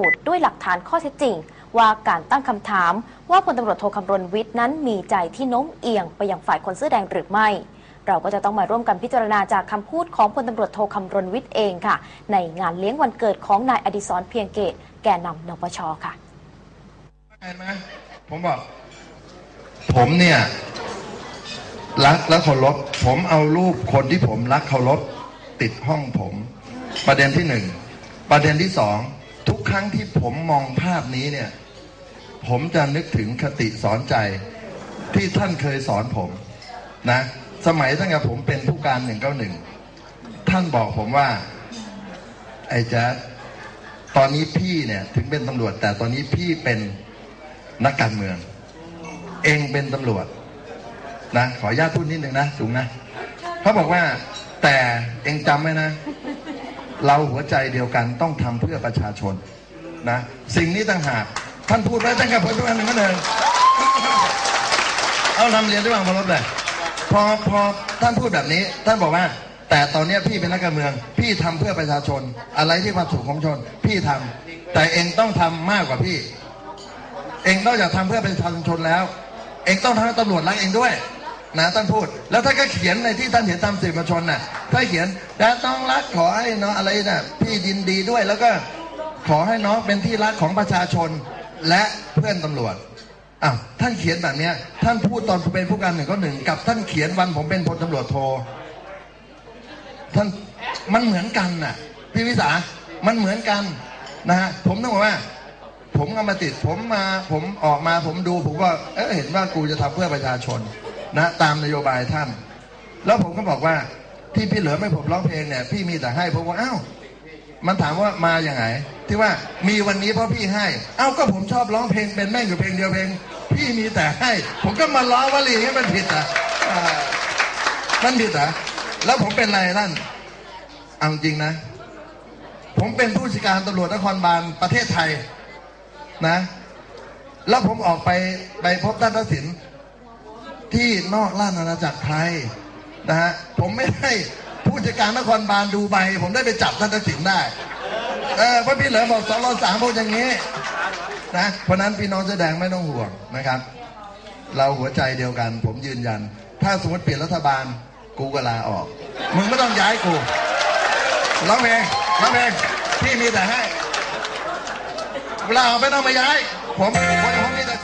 สูจน์ด้วยหลักฐานข้อเท็จจริง ว่าการตั้งคำถาม ว่าพลตำรวจโทคำรณวิทย์นั้นมีใจที่โน้มเอียงไปยังฝ่ายคนเสื้อแดงหรือไม่ เราก็จะต้องมาร่วมกันพิจารณาจากคำพูดของพลตำรวจโทคำรณวิทย์เองค่ะ ในงานเลี้ยงวันเกิดของนายอดิศรเพียงเกต แกนนำนปชค่ะเห็นไหมผมบอก ผมเนี่ย รักและเคารพผมเอารูปคนที่ผมรักเคารพติดห้องผม ประเด็นที่หนึ่งประเด็นที่สอง ทุกครั้งที่ผมมองภาพนี้เนี่ย ผมจะนึกถึงคติสอนใจที่ท่านเคยสอนผมนะ สมัยตั้งแต่ผมเป็นผู้การหนึ่งเก้าหนึ่งท่านบอกผมว่า ไอ้แจ๊ดตอนนี้พี่เนี่ย ถึงเป็นตำรวจ แต่ตอนนี้พี่เป็นนักการเมือง เองเป็นตำรวจนะขออนุญาตพูดนิดนึงนะสูงนะเขาบอกว่าแต่เองจำไว้นะ เราหัวใจเดียวกันต้องทำเพื่อประชาชนนะสิ่งนี้ต่างหากท่านพูดไว้ตั้งแต่ผมเป็นหนึ่งก็เดินเอานำเรียนด้วยความเคารพเลยพอพอท่านพูดแบบนี้ ท่านบอกว่า แต่ตอนนี้พี่เป็นนักการเมือง พี่ทำเพื่อประชาชน อะไรที่ความสุขของชน พี่ทำแต่เองต้องทำมากกว่าพี่ เองนอกจากทำเพื่อประชาชนแล้ว เองต้องทำให้ตำรวจรักเองด้วย นะท่านพูด แล้วท่านก็เขียนในที่ท่านเห็นตามสื่อมวลชนน่ะท่านเขียนแต่ต้องรักขอให้น้องอะไรน่ะพี่ยินดีด้วยแล้วก็ขอให้น้องเป็นที่รักของประชาชนและเพื่อนตำรวจอ้าวท่านเขียนแบบเนี้ย ท่านพูดตอนเป็นผู้การหนึ่งก็หนึ่งกับท่านเขียนวันผมเป็นพลตำรวจโทท่านมันเหมือนกันน่ะพี่วิสามันเหมือนกันนะฮะผมต้องบอกว่า ผมกำมาติดผมมาผมออกมาผมดูผมก็เออเห็นว่ากูจะทำเพื่อประชาชน นะตามนโยบายท่าน แล้วผมก็บอกว่าที่พี่เหลือไม่ผมร้องเพลงเนี่ยพี่มีแต่ให้ผมว่าอ้าวมันถามว่ามาอย่างไงที่ว่ามีวันนี้เพราะพี่ให้ เอ้าก็ผมชอบร้องเพลงเป็นแม่งอยู่เพลงเดียวเพลง พี่มีแต่ให้ ผมก็มาล้อวลีให้มันผิดอะอ่ามันผิดอะแล้วผมเป็นอะไรท่านเอาจริงนะ ผมเป็นผู้จัดการตำรวจนครบาลประเทศไทยนะ แล้วผมออกไปไปพบท่านทักษิณ ที่นอกราชอาณาจักรไทยนะฮะผมไม่ได้ผู้จัดการนครบาลดูใบ ผมได้ไปจับท่านทักษิณได้เออพราะพี่เหลือบอกสองร้อยสามพูดอย่างนี้นะเพราะนั้นพี่น้องแสดงไม่ต้องห่วงนะครับ เราหัวใจเดียวกัน ผมยืนยัน ถ้าสมมติเปลี่ยนรัฐบาลกูก็ลาออก มึงไม่ต้องย้ายกูร้องเพลงร้องเพลงพี่มีแต่ให้เวลาไม่ต้องมาย้าย ผมผมมีแต่